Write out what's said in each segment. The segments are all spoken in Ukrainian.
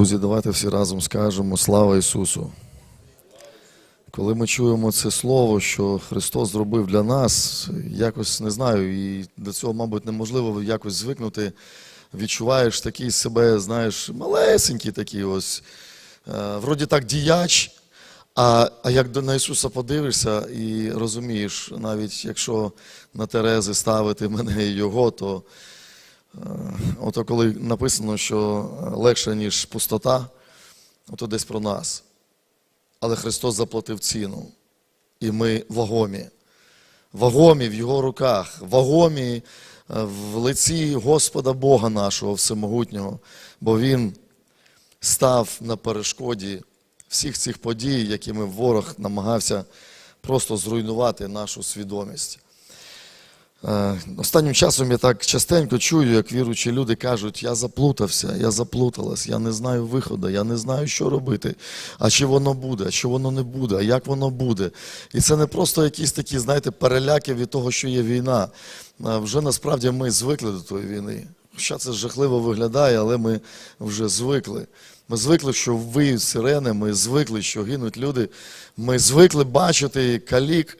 Друзі, давайте всі разом скажемо слава Ісусу. Коли ми чуємо це слово, що Христос зробив для нас, якось не знаю, і до цього, мабуть, неможливо якось звикнути. Відчуваєш такий себе, знаєш, малесенький такий ось, е, вроді так діяч, а, а як на Ісуса подивишся і розумієш, навіть якщо на Терези ставити мене і Його, то Ото коли написано, що легше, ніж пустота, ото десь про нас. Але Христос заплатив ціну. І ми вагомі. Вагомі в Його руках, вагомі е, в лиці Господа Бога нашого Всемогутнього, бо Він став на перешкоді всіх цих подій, якими ворог намагався просто зруйнувати нашу свідомість. Е, Останнім часом я так частенько чую, як віруючі люди кажуть, я заплутався, я заплуталась, я не знаю виходу, я не знаю, що робити, а чи воно буде, а чи воно не буде, а як воно буде. І це не просто якісь такі, знаєте, переляки від того, що є війна. Е, Вже насправді ми звикли до тої війни. Хоча це жахливо виглядає, але ми вже звикли. Ми звикли, що виють сирени, ми звикли, що гинуть люди. Ми звикли бачити калік,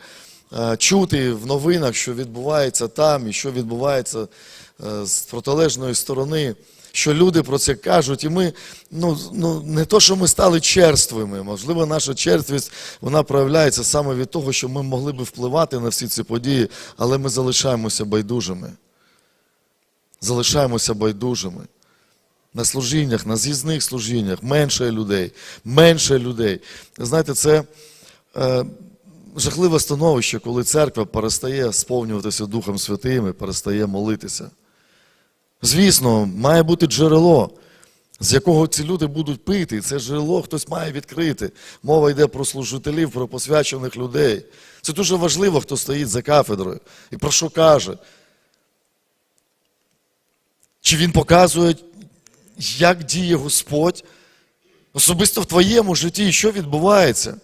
чути в новинах, що відбувається там і що відбувається е, з протилежної сторони. Що люди про це кажуть, і ми ну, ну не то, що ми стали черствими, можливо, наша черствість вона проявляється саме від того, що ми могли би впливати на всі ці події, але ми залишаємося байдужими. Залишаємося байдужими. На служіннях, на з'їзних служіннях, менше людей, менше людей. Знаєте, це е, жахливе становище, коли церква перестає сповнюватися Духом Святим і перестає молитися. Звісно, має бути джерело, з якого ці люди будуть пити. І це джерело хтось має відкрити. Мова йде про служителів, про посвячених людей. Це дуже важливо, хто стоїть за кафедрою і про що каже. Чи він показує, як діє Господь особисто в твоєму житті, що відбувається?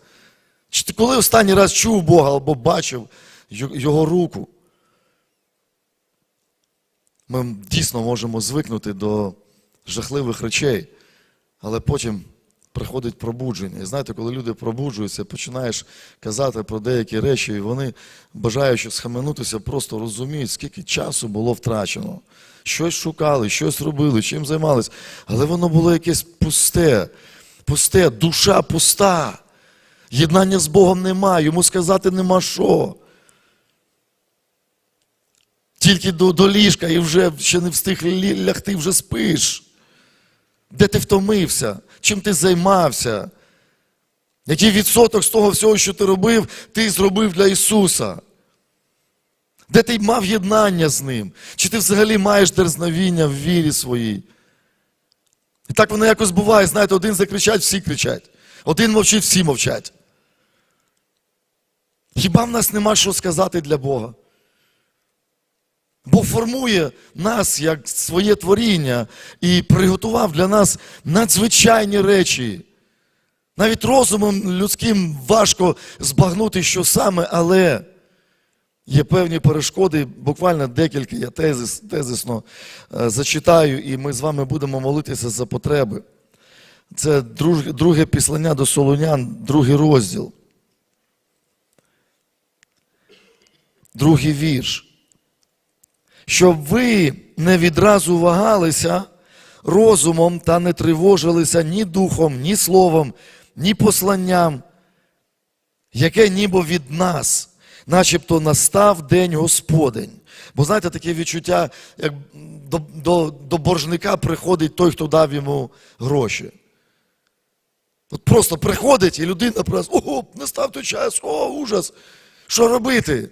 Чи ти коли останній раз чув Бога або бачив Його руку? Ми дійсно можемо звикнути до жахливих речей, але потім приходить пробудження. І знаєте, коли люди пробуджуються, починаєш казати про деякі речі, і вони, бажаючи схаменутися, просто розуміють, скільки часу було втрачено. Щось шукали, щось робили, чим займались. Але воно було якесь пусте, пусте, душа пуста. Єднання з Богом нема, йому сказати нема що. Тільки до, до ліжка і вже ще не встиг лягти, вже спиш. Де ти втомився? Чим ти займався? Який відсоток з того всього, що ти робив, ти зробив для Ісуса? Де ти мав єднання з Ним? Чи ти взагалі маєш дерзновіння в вірі своїй? І так воно якось буває, знаєте, один закричать, всі кричать. Один мовчить, всі мовчать. Хіба в нас нема що сказати для Бога? Бог формує нас як своє творіння і приготував для нас надзвичайні речі. Навіть розумом людським важко збагнути, що саме, але є певні перешкоди, буквально декілька, я тезис, тезисно е, зачитаю, і ми з вами будемо молитися за потреби. Це друге післання до Солонян, другий розділ. Другий вірш щоб ви не відразу вагалися розумом та не тривожилися ні духом, ні словом, ні посланням, яке ніби від нас, начебто настав день Господень. Бо знаєте, таке відчуття, як до, до, до боржника приходить той, хто дав йому гроші. От просто приходить і людина просто, ого, настав той час, о, ужас. Що робити?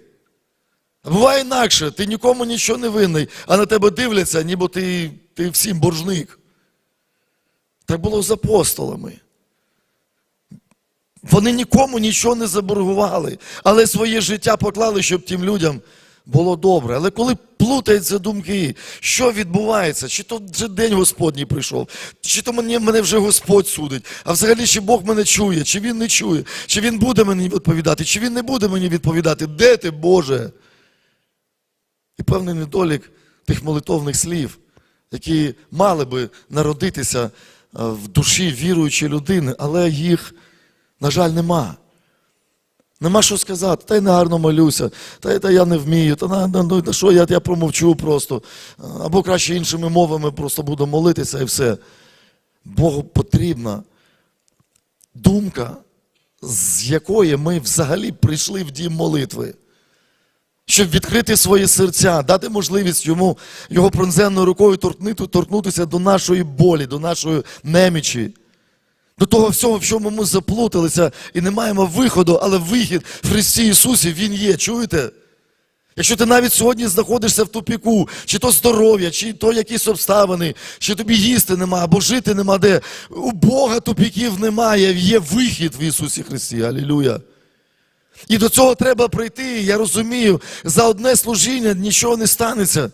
А Буває інакше, ти нікому нічого не винний, а на тебе дивляться, ніби ти, ти всім боржник. Так було з апостолами. Вони нікому нічого не заборгували, але своє життя поклали, щоб тим людям було добре. Але коли плутаються думки, що відбувається, чи то вже день Господній прийшов, чи то мене, мене вже Господь судить, а взагалі, чи Бог мене чує, чи Він не чує, чи Він буде мені відповідати, чи Він не буде мені відповідати. Де ти, Боже? І певний недолік тих молитовних слів, які мали би народитися в душі віруючої людини, але їх, на жаль, нема. Нема що сказати, та й не гарно молюся, та, та я не вмію, та на, на, ну, на що я, я промовчу просто. Або краще іншими мовами просто буду молитися і все. Богу потрібна думка, з якої ми взагалі прийшли в дім молитви. Щоб відкрити свої серця, дати можливість йому його пронзенною рукою торкнути, торкнутися до нашої болі, до нашої немічі, до того всього, в чому ми заплуталися і не маємо виходу, але вихід в Христі Ісусі Він є. Чуєте? Якщо ти навіть сьогодні знаходишся в тупіку, чи то здоров'я, чи то якісь обставини, чи тобі їсти нема, або жити нема де. У Бога тупіків немає, є вихід в Ісусі Христі. Алілюя. І до цього треба прийти. Я розумію, за одне служіння нічого не станеться.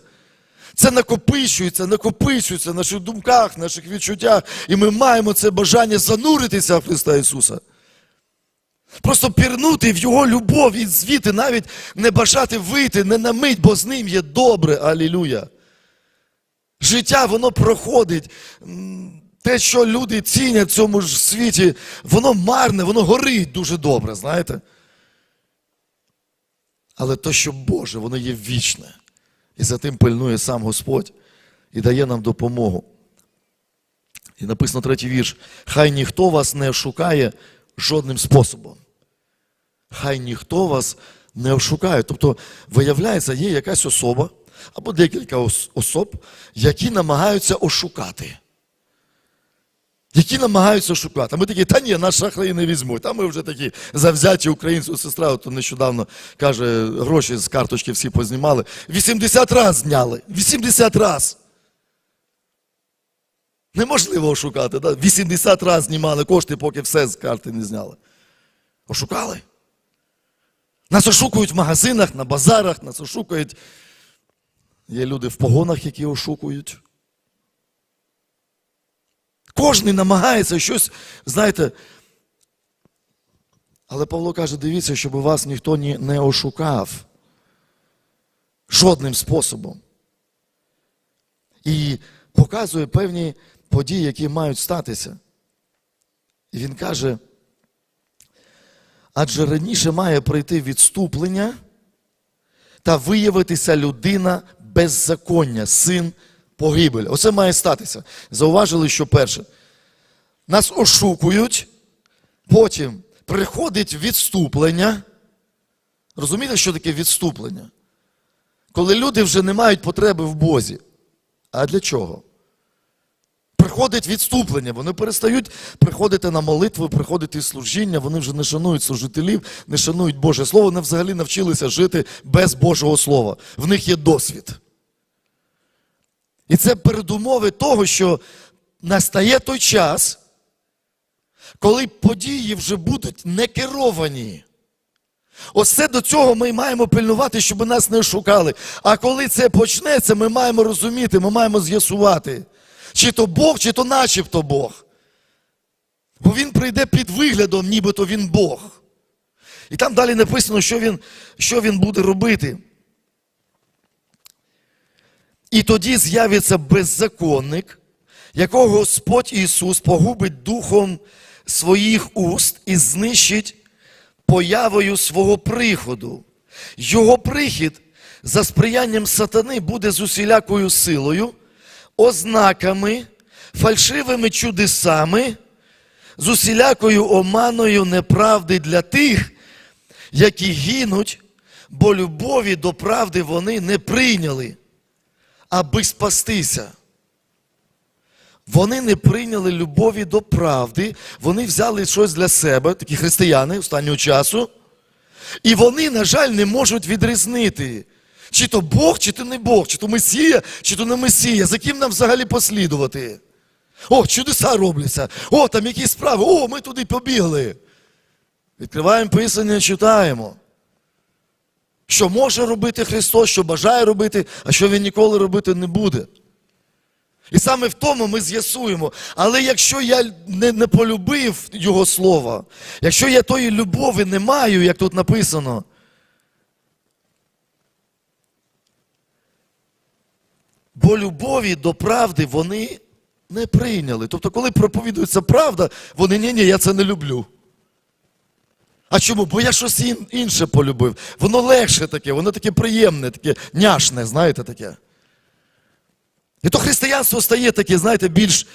Це накопичується, накопичується в наших думках, в наших відчуттях. І ми маємо це бажання зануритися в Христа Ісуса. Просто пірнути в Його любов і звідти навіть не бажати вийти, не на мить, бо з ним є добре. Алілюя. Життя, воно проходить. Те, що люди цінять в цьому ж світі, воно марне, воно горить дуже добре, знаєте? Але то, що Боже, воно є вічне. І за тим пильнує сам Господь і дає нам допомогу. І написано третій вірш. Хай ніхто вас не ошукає жодним способом. Хай ніхто вас не ошукає. Тобто, виявляється, є якась особа або декілька ос- особ, які намагаються ошукати. Які намагаються шукати. А ми такі, та ні, нас шахраї не візьмуть. А ми вже такі завзяті українську сестра, от нещодавно каже, гроші з карточки всі познімали. 80 раз зняли. 80 раз. Неможливо ошукати. Да? 80 раз знімали кошти, поки все з карти не зняли. Ошукали. Нас ошукують в магазинах, на базарах, нас ошукують. Є люди в погонах, які ошукують. Кожний намагається щось, знаєте. Але Павло каже: дивіться, щоб вас ніхто не ошукав жодним способом. І показує певні події, які мають статися. І він каже, адже раніше має прийти відступлення та виявитися людина беззаконня, син погибель. Оце має статися. Зауважили, що перше. Нас ошукують, потім приходить відступлення. Розумієте, що таке відступлення? Коли люди вже не мають потреби в Бозі. А для чого? Приходить відступлення, вони перестають приходити на молитву, приходити служіння, вони вже не шанують служителів, не шанують Боже Слово, вони взагалі навчилися жити без Божого Слова. В них є досвід. І це передумови того, що настає той час, коли події вже будуть не керовані. Ось це до цього ми маємо пильнувати, щоб нас не шукали. А коли це почнеться, ми маємо розуміти, ми маємо з'ясувати, чи то Бог, чи то начебто Бог. Бо він прийде під виглядом, нібито він Бог. І там далі написано, що він, що він буде робити. І тоді з'явиться беззаконник, якого Господь Ісус погубить духом своїх уст і знищить появою свого приходу. Його прихід за сприянням сатани буде з усілякою силою, ознаками, фальшивими чудесами, з усілякою оманою неправди для тих, які гинуть, бо любові до правди вони не прийняли, аби спастися. Вони не прийняли любові до правди, вони взяли щось для себе, такі християни останнього часу, і вони, на жаль, не можуть відрізнити, чи то Бог, чи то не Бог, чи то Месія, чи то не Месія, за ким нам взагалі послідувати. О, чудеса робляться, о, там якісь справи, о, ми туди побігли. Відкриваємо Писання, читаємо. Що може робити Христос, що бажає робити, а що Він ніколи робити не буде. І саме в тому ми з'ясуємо. Але якщо я не, не полюбив Його Слова, якщо я тої любові не маю, як тут написано, бо любові до правди вони не прийняли. Тобто, коли проповідується правда, вони ні, ні, я це не люблю. А чому? Бо я щось інше полюбив. Воно легше таке, воно таке приємне, таке няшне, знаєте таке. І то християнство стає таке, знаєте, більш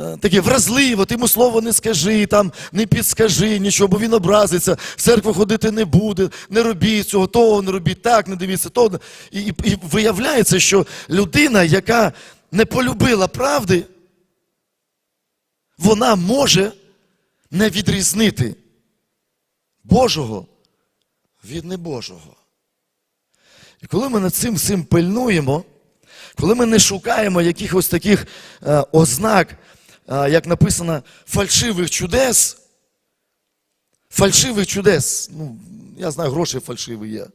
е, таке вразливо, ти йому слово не скажи, там, не підскажи нічого, бо він образиться, в церкву ходити не буде, не робіть цього, того не робіть, так, не дивіться, того. І, і, і виявляється, що людина, яка не полюбила правди, вона може не відрізнити Божого від небожого. І коли ми над цим всім пильнуємо, коли ми не шукаємо якихось таких е, ознак, е, як написано, фальшивих чудес, фальшивих чудес, ну, я знаю, гроші фальшиві є.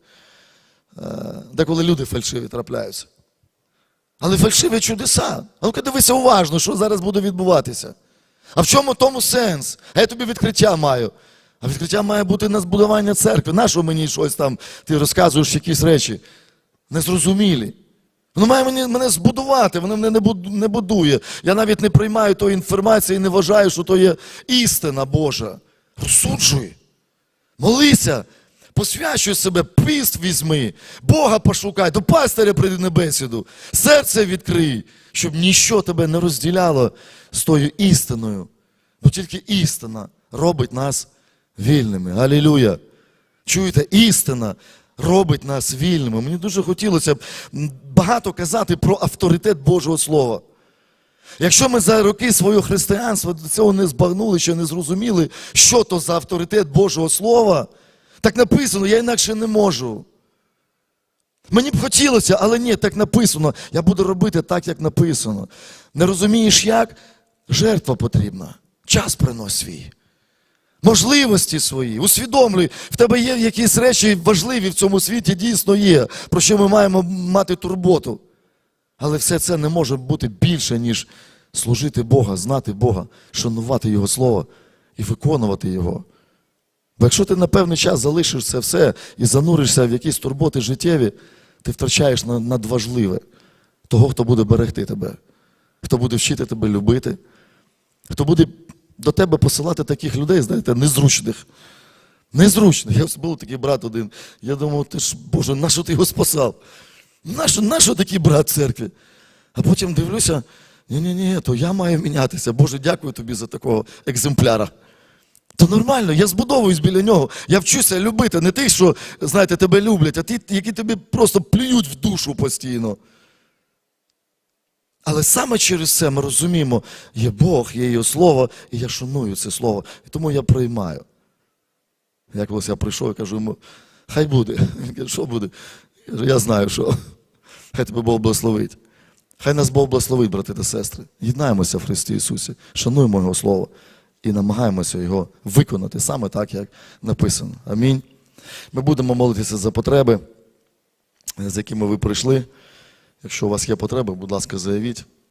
Е, деколи люди фальшиві трапляються. Але фальшиві чудеса. А ну-ка дивися уважно, що зараз буде відбуватися. А в чому тому сенс? А я тобі відкриття маю. А відкриття має бути на збудування церкви. Нащо мені щось там, ти розказуєш якісь речі? Незрозумілі. Воно має мені, мене збудувати, воно мене не будує. Я навіть не приймаю тої інформації і не вважаю, що то є істина Божа. Розсуджуй. Молися, посвячуй себе, піст візьми, Бога пошукай, до пастиря прийди на бесіду, серце відкрий, щоб ніщо тебе не розділяло з тою істиною. Бо тільки істина робить нас вільними. Алілюя. Чуєте, істина робить нас вільними. Мені дуже хотілося б багато казати про авторитет Божого Слова. Якщо ми за роки свого християнства до цього не збагнули, ще не зрозуміли, що то за авторитет Божого Слова, так написано, я інакше не можу. Мені б хотілося, але ні, так написано. Я буду робити так, як написано. Не розумієш як? Жертва потрібна. Час принось свій. Можливості свої, усвідомлюй, в тебе є якісь речі важливі в цьому світі, дійсно є, про що ми маємо мати турботу. Але все це не може бути більше, ніж служити Бога, знати Бога, шанувати Його Слово і виконувати Його. Бо якщо ти на певний час залишиш це все і зануришся в якісь турботи життєві, ти втрачаєш на- надважливе того, хто буде берегти тебе, хто буде вчити тебе любити, хто буде до тебе посилати таких людей, знаєте, незручних. Незручно. Я був такий брат один. Я думав, ти ж, Боже, нащо ти його спасав? Нащо, нащо такий брат в церкві? А потім дивлюся, ні-ні-ні, то я маю мінятися. Боже, дякую тобі за такого екземпляра. То нормально, я збудовуюсь біля нього. Я вчуся любити не тих, що, знаєте, тебе люблять, а ті, які тобі просто плюють в душу постійно. Але саме через це ми розуміємо, є Бог, є його слово, і я шаную це слово. І тому я приймаю. Я колись я прийшов і кажу йому, хай буде. Він каже, що буде? Я кажу, я знаю, що. Хай тебе Бог благословить. Хай нас Бог благословить, брати та сестри. Єднаємося в Христі Ісусі, шануємо Його Слово і намагаємося його виконати саме так, як написано. Амінь. Ми будемо молитися за потреби, з якими ви прийшли. Якщо у вас є потреби, будь ласка, заявіть.